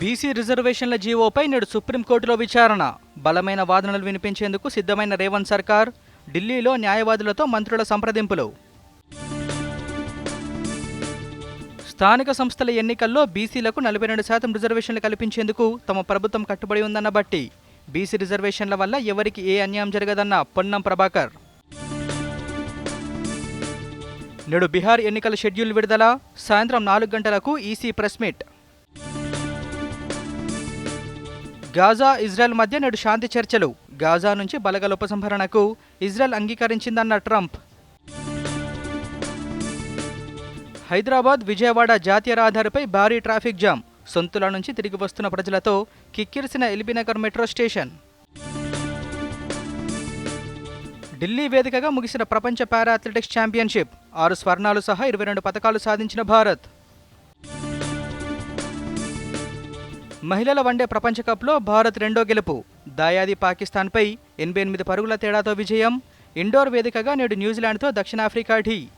BC రిజర్వేషన్ల జీవోపై నేడు సుప్రీంకోర్టులో విచారణ. బలమైన వాదనలు వినిపించేందుకు సిద్ధమైన రేవంత్ సర్కార్ ఢిల్లీలో న్యాయవాదులతో మంత్రుల సంప్రదింపులు. స్థానిక సంస్థల ఎన్నికల్లో బీసీలకు నలభై రెండు శాతం రిజర్వేషన్లు కల్పించేందుకు తమ ప్రభుత్వం కట్టుబడి ఉందన్న బట్టి బీసీ రిజర్వేషన్ల వల్ల ఎవరికి ఏ అన్యాయం జరగదన్న పొన్నం ప్రభాకర్. నేడు బీహార్ ఎన్నికల షెడ్యూల్ విడుదల సాయంత్రం నాలుగు గంటలకు EC press meet. Gaza Israel మధ్య నేడు శాంతి చర్చలు. గాజా నుంచి బలగల ఉపసంహరణకు ఇజ్రాయెల్ అంగీకరించిందన్న ట్రంప్. హైదరాబాద్ విజయవాడ జాతీయ రహదారిపై భారీ ట్రాఫిక్ జామ్. సొంతుల నుంచి తిరిగి వస్తున్న ప్రజలతో కిక్కిరిసిన ఎల్బీనగర్ మెట్రో స్టేషన్. ఢిల్లీ వేదికగా ముగిసిన ప్రపంచ పారా అథ్లెటిక్స్ ఛాంపియన్షిప్. ఆరు స్వర్ణాలు సహా ఇరవై రెండు పథకాలు సాధించిన భారత్. మహిళల వన్డే ప్రపంచ కప్లో భారత్ రెండో గెలుపు. దాయాది పాకిస్తాన్పై ఎనభై ఎనిమిది పరుగుల తేడాతో విజయం. ఇండోర్ వేదికగా నేడు న్యూజిలాండ్తో దక్షిణాఫ్రికా ఢీ.